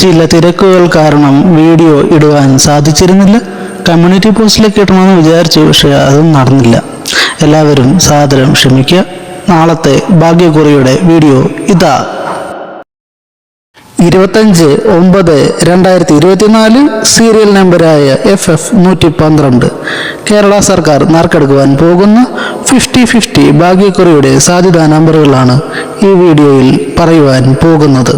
ചില തിരക്കുകൾ കാരണം വീഡിയോ ഇടുവാൻ സാധിച്ചിരുന്നില്ല. കമ്മ്യൂണിറ്റി പോസ്റ്റിലേക്ക് ഇടണമെന്ന് വിചാരിച്ചു പക്ഷേ അതും നടന്നില്ല. എല്ലാവരും സാദരം ക്ഷമിക്കുക. നാളത്തെ ഭാഗ്യക്കുറിയുടെ വീഡിയോ ഇതാ. ഇരുപത്തഞ്ച് ഒമ്പത് രണ്ടായിരത്തി ഇരുപത്തിനാല് സീരിയൽ നമ്പരായ എഫ് എഫ് നൂറ്റി പന്ത്രണ്ട് കേരള സർക്കാർ നറുക്കെടുക്കുവാൻ പോകുന്ന ഫിഫ്റ്റി ഫിഫ്റ്റി ഭാഗ്യക്കുറിയുടെ സാധ്യതാ നമ്പറുകളാണ് ഈ വീഡിയോയിൽ പറയുവാൻ പോകുന്നത്.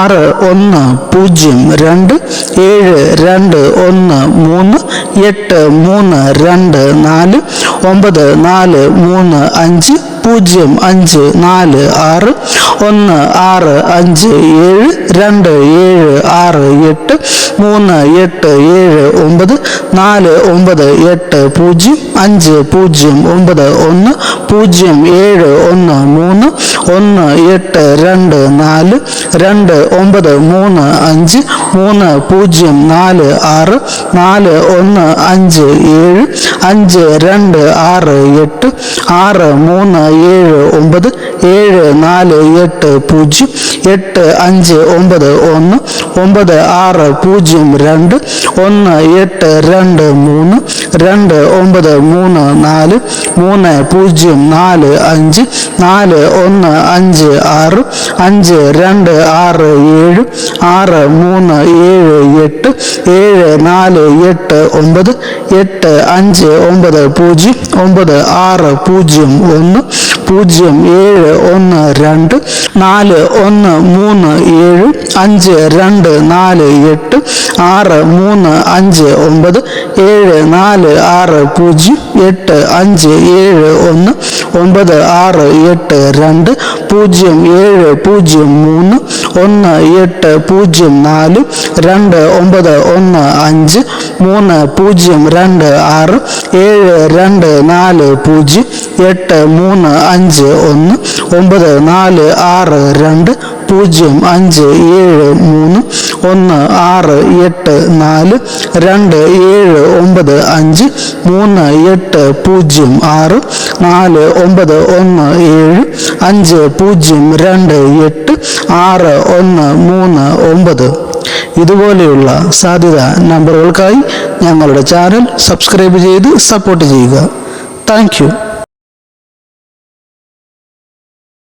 ആറ് ഒന്ന് പൂജ്യം രണ്ട് ഏഴ് രണ്ട് ഒന്ന് മൂന്ന് എട്ട് മൂന്ന് രണ്ട് നാല് ഒമ്പത് നാല് മൂന്ന് അഞ്ച് പൂജ്യം അഞ്ച് നാല് ആറ് ഒന്ന് ആറ് അഞ്ച് ഏഴ് രണ്ട് ഏഴ് ആറ് എട്ട് മൂന്ന് എട്ട് ഏഴ് ഒമ്പത് നാല് ഒമ്പത് എട്ട് പൂജ്യം അഞ്ച് പൂജ്യം ഒമ്പത് ഒന്ന് പൂജ്യം ഏഴ് ഒന്ന് മൂന്ന് ഒന്ന് എട്ട് രണ്ട് നാല് രണ്ട് ഒമ്പത് മൂന്ന് അഞ്ച് മൂന്ന് പൂജ്യം നാല് ആറ് നാല് ഒന്ന് അഞ്ച് ഏഴ് അഞ്ച് രണ്ട് ആറ് എട്ട് ആറ് മൂന്ന് ഏഴ് ഒമ്പത് ഏഴ് നാല് എട്ട് പൂജ്യം എട്ട് അഞ്ച് ഒമ്പത് ഒന്ന് ഒമ്പത് ആറ് പൂജ്യം രണ്ട് ഒന്ന് എട്ട് രണ്ട് മൂന്ന് രണ്ട് ഒമ്പത് മൂന്ന് നാല് മൂന്ന് പൂജ്യം നാല് അഞ്ച് നാല് ഒന്ന് അഞ്ച് ആറ് അഞ്ച് രണ്ട് ആറ് ഏഴ് ആറ് മൂന്ന് ഏഴ് എട്ട് ഏഴ് നാല് എട്ട് ഒമ്പത് എട്ട് അഞ്ച് ഒമ്പത് പൂജ്യം ഒമ്പത് ആറ് പൂജ്യം ഒന്ന് പൂജ്യം ഏഴ് ഒന്ന് രണ്ട് നാല് ഒന്ന് മൂന്ന് ഏഴ് അഞ്ച് രണ്ട് നാല് എട്ട് ആറ് മൂന്ന് അഞ്ച് ഒമ്പത് ഏഴ് നാല് ആറ് പൂജ്യം എട്ട് അഞ്ച് ഏഴ് ഒന്ന് ഒമ്പത് ആറ് എട്ട് രണ്ട് പൂജ്യം ഏഴ് പൂജ്യം മൂന്ന് ഒന്ന് എട്ട് പൂജ്യം നാല് രണ്ട് ഒമ്പത് ഒന്ന് അഞ്ച് മൂന്ന് പൂജ്യം രണ്ട് ആറ് ഏഴ് രണ്ട് നാല് പൂജ്യം എട്ട് മൂന്ന് അഞ്ച് ഒന്ന് ഒമ്പത് നാല് ആറ് രണ്ട് പൂജ്യം അഞ്ച് ഏഴ് മൂന്ന് ഒന്ന് ആറ് എട്ട് നാല് രണ്ട് ഏഴ് ഒമ്പത് അഞ്ച് മൂന്ന് എട്ട് പൂജ്യം ആറ് നാല് ഒമ്പത് ഒന്ന് ഏഴ് അഞ്ച് പൂജ്യം രണ്ട് എട്ട് ആറ് ഒന്ന് മൂന്ന് ഒമ്പത്. ഇതുപോലെയുള്ള സാധ്യത നമ്പറുകൾക്കായി ഞങ്ങളുടെ ചാനൽ സബ്സ്ക്രൈബ് ചെയ്ത് സപ്പോർട്ട് ചെയ്യുക. താങ്ക്